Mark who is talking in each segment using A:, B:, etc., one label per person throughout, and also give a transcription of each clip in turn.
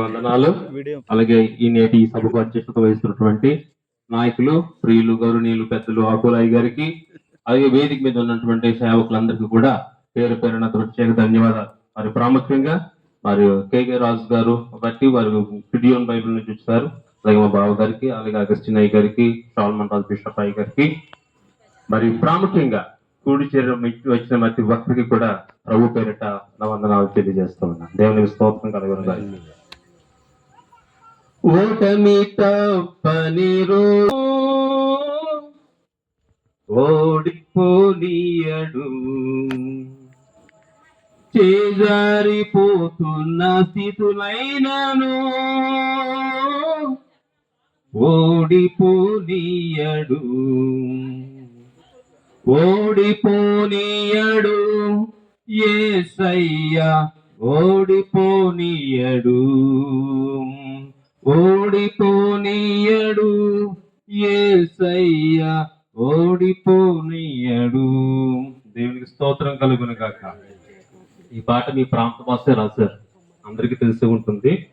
A: వందనాలు. అలాగే ఈ నేటి సభకు అధ్యక్షత వహిస్తున్నటువంటి నాయకులు ప్రియులు గౌరవనీయులు పెద్దలు ఆకులయ్య గారికి అలాగే వేదిక మీద ఉన్నటువంటి సేవకులందరికీ కూడా పేరు పేరున ప్రత్యేక ధన్యవాదాలు. మరి ప్రాముఖ్యంగా మరి కేకే రాజు గారు బట్టి వారు పిడియోన్ బైబిల్ నుంచి చూస్తారు అలాగే మా బావ గారికి అలాగే అగస్టిన్ అయ్య గారికి సాల్మన్ రాజు బిషప్ అయ్య గారికి. మరి ప్రాముఖ్యంగా కూడి చేరడం వచ్చిన ప్రతి భక్తికి కూడా ప్రభు పేరిట నా వందనాలు తెలియజేస్తూ ఉన్నాను. దేవునికి స్తోత్రం కలగను ఓటమి తప్పని ఓడిపోనీయడు. చేజారిపోతున్న స్థితులైనను ఓడిపోనీయడు. ఓడిపోనీయడు. ఏసయ్య ఓడిపోనీయడు. ఓడిపోనీయడు. ఏసయ్య ఓడిపోనీయడు. దేవునికి స్తోత్రం కలుగును కాక ఈ పాట మీ ప్రాంత భాష రాశారు అందరికీ తెలిసి ఉంటుంది.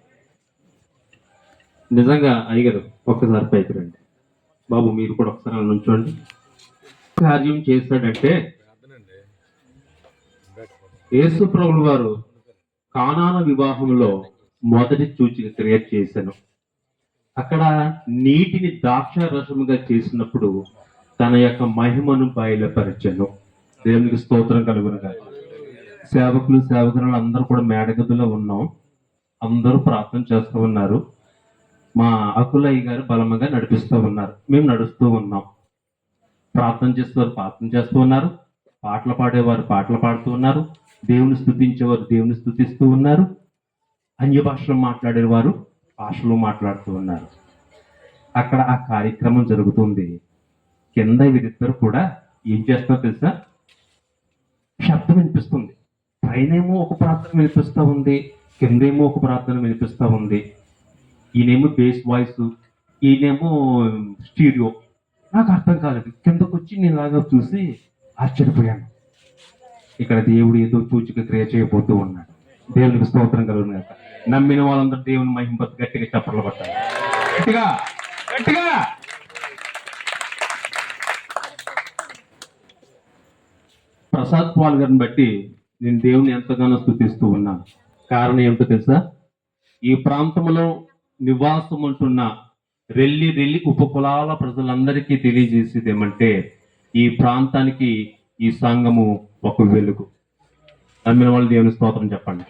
A: నిజంగా అయ్యగారు ఒక్కసారి పైకి రండి. బాబు మీరు కూడా ఒకసారి నుంచోండి. కార్యం చేశాడంటే యేసు ప్రభులు వారు కానాన వివాహంలో మొదటి సూచిక క్రియేట్ చేశాను. అక్కడ నీటిని ద్రాక్ష రసముగా చేసినప్పుడు తన యొక్క మహిమను బయలుపరిచాను. దేవునికి స్తోత్రం కలుగునగా సేవకులు సేవకులు అందరూ కూడా మేడగదిలో ఉన్నాం. అందరూ ప్రార్థన చేస్తూ ఉన్నారు. మా అకులయ్య గారు బలముగా నడిపిస్తూ ఉన్నారు. మేము నడుస్తూ ఉన్నాం. ప్రార్థన చేసేవారు ప్రార్థన చేస్తూ ఉన్నారు. పాటలు పాడేవారు పాటలు పాడుతూ ఉన్నారు. దేవుని స్థుతించేవారు దేవుని స్థుతిస్తూ ఉన్నారు. అన్య భాషలు మాట్లాడేవారు భాషలు మాట్లాడుతూ ఉన్నారు. అక్కడ ఆ కార్యక్రమం జరుగుతుంది. కింద వీరిద్దరు కూడా ఏం చేస్తున్నారో తెలుసా? శబ్దం వినిపిస్తుంది. పైనేమో ఒక ప్రార్థన వినిపిస్తూ ఉంది. కిందేమో ఒక ప్రార్థన వినిపిస్తూ ఉంది. ఈయనేమో బేస్ వాయిస్ ఈయనేమో స్టీరియో. నాకు అర్థం కాలేదు. కిందకు వచ్చి నేను లాగా చూసి ఆశ్చర్యపోయాను. ఇక్కడ దేవుడు ఏదో సూచిక క్రియ చేయబోతూ ఉన్నాడు. దేవునికి స్తోత్రం కలుగును గాక. నమ్మిన వాళ్ళందరూ దేవుని మహింపతి గట్టిగా చప్పట్లు పట్టాలి గట్టిగా గట్టిగా. ప్రసాద్ పాల్ గారిని బట్టి నేను దేవుని ఎంతగానో స్థుతిస్తూ ఉన్నాను. కారణం ఏమిటో తెలుసా? ఈ ప్రాంతంలో నివాసం ఉంటున్న రెల్లి రెల్లి ఉపకులాల ప్రజలందరికీ తెలియజేసేది ఏమంటే ఈ ప్రాంతానికి ఈ సంఘము ఒక వెలుగు. నమ్మిన వాళ్ళు దేవుని స్తోత్రం చెప్పండి.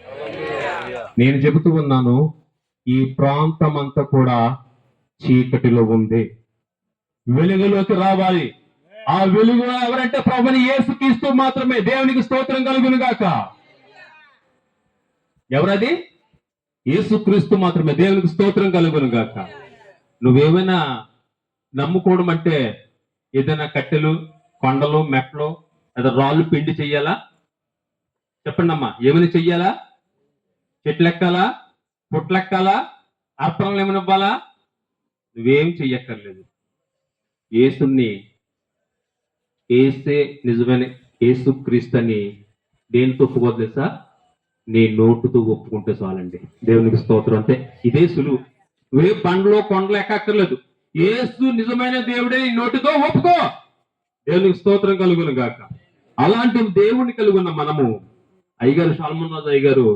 A: నేను చెబుతూ ఉన్నాను ఈ ప్రాంతం అంతా కూడా చీకటిలో ఉంది. వెలుగులోకి రావాలి. ఆ వెలుగు ఎవరంటే ప్రభుని యేసుక్రీస్తు మాత్రమే. దేవునికి స్తోత్రం కలుగును గాక ఎవరది? ఏసుక్రీస్తు మాత్రమే. దేవునికి స్తోత్రం కలుగును గాక నువ్వేమైనా నమ్ముకోవడం అంటే ఏదైనా కట్టెలు కొండలు మెట్లు లేదా రాళ్ళు పిండి చెయ్యాలా? చెప్పండి అమ్మా ఏమైనా చెయ్యాలా? చెట్లెక్కాలా? పుట్లెక్కాలా? అర్పణలు ఏమైనా ఇవ్వాలా? నువ్వేం చెయ్యక్కర్లేదు. ఏసుని ఏసే నిజమైన యేసు క్రీస్తుని దేనితో ఒప్పుకోదు తెలుసా? నీ నోటుతో ఒప్పుకుంటే చాలండి. దేవునికి స్తోత్రం. అంటే ఇదే సులువు. నువ్వే బండ్లో కొండలు ఎక్కక్కర్లేదు. ఏసు నిజమైన దేవుడే నీ నోటితో ఒప్పుకో. దేవునికి స్తోత్రం కలుగును గాక. అలాంటి దేవుని కలుగున్న మనము అయ్యగారు షాల్మన్ రాజు అయ్యగారు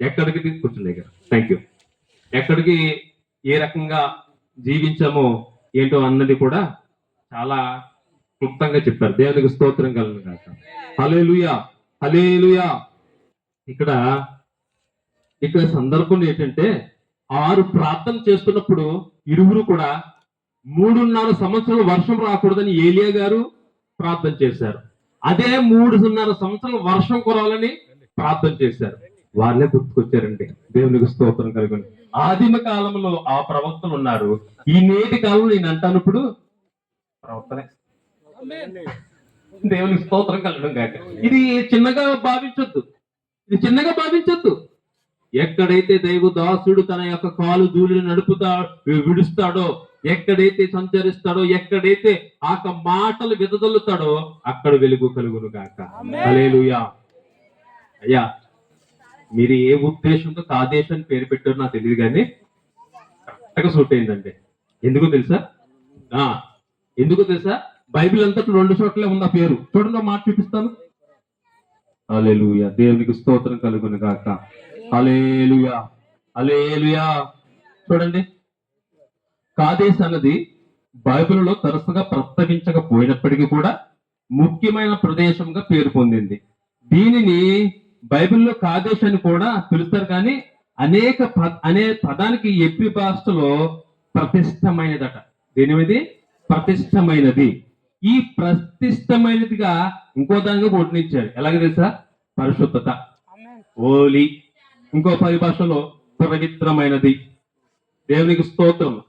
A: ఎక్కడికి తీసుకొచ్చింది అయ్యారు థ్యాంక్ యూ ఎక్కడికి ఏ రకంగా జీవించామో ఏంటో అన్నది కూడా చాలా క్లుప్తంగా చెప్పారు. దేవునికి స్తోత్రం కలను కాక హలేలుయా హలేలుయా ఇక్కడ ఇక్కడ సందర్భం ఏంటంటే ఆరు ప్రార్థన చేస్తున్నప్పుడు ఇరువురు కూడా మూడున్నర సంవత్సరాలు వర్షం రాకూడదని ఏలియా గారు ప్రార్థన చేశారు. అదే మూడున్నర సంవత్సరాలు వర్షం కురాలని ప్రార్థన చేశారు. వాళ్ళే గుర్తుకొచ్చారండి. దేవునికి స్తోత్రం కలుగుని. ఆదిమ కాలంలో ఆ ప్రవక్తలు ఉన్నారు. ఈ నేటి కాలంలో నేను అంటాను ఇప్పుడు ప్రవక్తనే. దేవునికి స్తోత్రం కలగడం కాక. ఇది చిన్నగా భావించొద్దు. ఇది చిన్నగా భావించొద్దు. ఎక్కడైతే దైవ దాసుడు తన యొక్క కాలు ధూళిని నడుపుతా విడుస్తాడో ఎక్కడైతే సంచరిస్తాడో ఎక్కడైతే ఆ మాటలు విదదల్లుతాడో అక్కడ వెలుగు కలుగును గాక. హల్లెలూయా. అయ్యా మీరు ఏ ఉద్దేశంతో కాదేశం అని పేరు పెట్టారో నాకు తెలియదు కానీ కరెక్ట్గా సూట్ అయిందండి. ఎందుకు తెలుసా? ఆ తెలుసా? బైబిల్ అంతట్లో రెండు చోట్లే ఉంది ఆ పేరు. చూడండి మాట చూపిస్తాను. అలేలుయ దేవునికి స్తోత్రం కలుగును కాక అలేలుయా అలేలుయా చూడండి. కాదేశ్ అన్నది బైబిల్లో తరచుగా ప్రస్తావించకపోయినప్పటికీ కూడా ముఖ్యమైన ప్రదేశంగా పేరు పొందింది. దీనిని బైబిల్లో కాదేశ్ అని కూడా పిలుస్తారు కానీ అనేక అనే పదానికి ఎప్పి భాషలో ప్రతిష్టమైనదట. దేని మీద ప్రతిష్టమైనది. ఈ ప్రతిష్టమైనదిగా ఇంకో దానిగా వర్ణించాడు ఎలాగ తెలుసా? పరిశుద్ధత. ఓలి. ఇంకో పరిభాషలో పవిత్రమైనది. దేవునికి స్తోత్రం.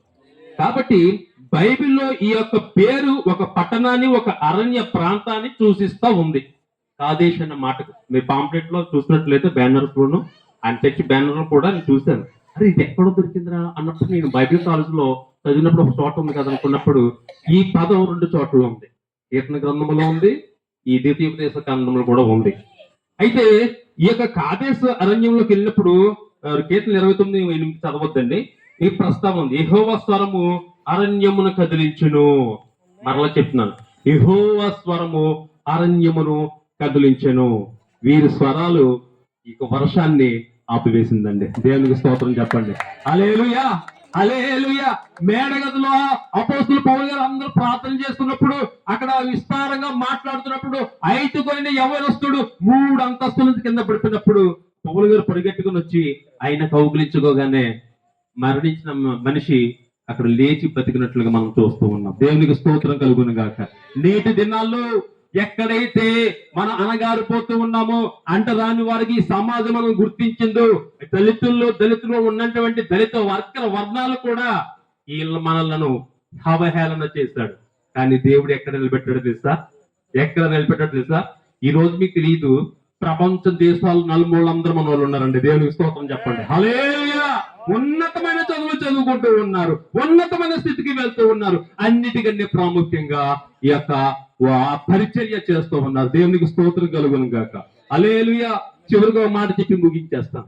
A: కాబట్టి బైబిల్లో ఈ యొక్క పేరు ఒక పట్టణాన్ని ఒక అరణ్య ప్రాంతాన్ని సూచిస్తా ఉంది. కాదేశ్ అన్న మాట మీ పాంప్లెట్లో చూసినట్లయితే బ్యానర్స్ లోను ఆయన తెచ్చి బ్యానర్ కూడా నేను చూశాను. అరే ఇది ఎక్కడో దొరికిందిరా అన్నప్పుడు నేను బైబిల్ కాలేజ్లో చదివినప్పుడు ఒక చోట ఉంది కదా అనుకున్నప్పుడు ఈ పదం రెండు చోట్ల ఉంది. కీర్తన గ్రంథంలో ఉంది ఈ ద్వితీయోపదేశ గ్రంథంలో కూడా ఉంది. అయితే ఈ యొక్క కాదేశ అరణ్యంలోకి వెళ్ళినప్పుడు కీర్తన ఇరవై తొమ్మిది ఎనిమిది చదవద్దండి. ఈ ప్రస్తావం ఉంది. యెహోవ స్వరము అరణ్యమును కదిలించును. మరలా చెప్తున్నాను. యెహోవ స్వరము అరణ్యమును కదిలించెను. వీరి స్వరాలు ఈ వర్షాన్ని ఆపివేసిందండి. దేవునికి స్తోత్రం చెప్పండి. అలేలుయా అలేలుయా మేడగదిలో అపోస్తులు పౌలు గారు అందరూ ప్రార్థన చేస్తున్నప్పుడు అక్కడ విస్తారంగా మాట్లాడుతున్నప్పుడు ఐదుకొనిన యవనస్తుడు మూడు అంతస్తుల నుంచి కింద పడిపోయినప్పుడు పౌలు గారు పరిగెట్టుకుని వచ్చి ఆయన కౌగులించుకోగానే మరణించిన మనిషి అక్కడ లేచి బతికినట్లుగా మనం చూస్తూ ఉన్నాం. దేవునికి స్తోత్రం కలుగును గాక నేటి దినాల్లో ఎక్కడైతే మన అనగారిపోతూ ఉన్నామో అంటరాని వారికి సమాజం గుర్తించిందో దళితుల్లో దళితుల్లో ఉన్నటువంటి దళిత వర్గ వర్ణాలు కూడా వీళ్ళ మనలను అవహేళన చేశాడు. కానీ దేవుడు ఎక్కడ నిలబెట్టాడు తెలుసా? ఎక్కడ నిలబెట్టాడు తెలుసా? ఈ రోజు మీకు తెలియదు ప్రపంచ దేశాలు నలుమూలందరూ మన వాళ్ళు ఉన్నారండి. దేవునికి స్తోత్రం చెప్పండి. హలే ఉన్నతమైన చదువుకుంటూ ఉన్నారు ఉన్నతమైన స్థితికి వెళ్తూ ఉన్నారు. అన్నిటికంటే ప్రాముఖ్యంగా ఈ యొక్క పరిచర్య చేస్తూ ఉన్నారు. దేవునికి స్తోత్రం కలుగును గాక. అలేలుయ చివరిగా ఒక మాట చెప్పి ముగించేస్తాను.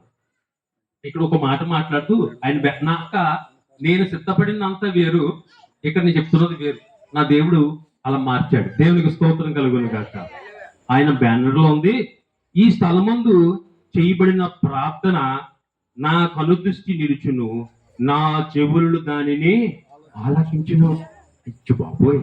A: ఇక్కడ ఒక మాట మాట్లాడుతూ ఆయన నాక నేను సిద్ధపడినంత వేరు ఇక్కడ నేను చెప్తున్నది వేరు. నా దేవుడు అలా మార్చాడు. దేవునికి స్తోత్రం కలుగును గాక. ఆయన బ్యానర్లో ఉంది. ఈ స్థలమందు చేయబడిన ప్రార్థన నా కనుదృష్టి నిలుచును. నా చెవులు దానిని ఆలకించును. అచ్చు బాబోయ్.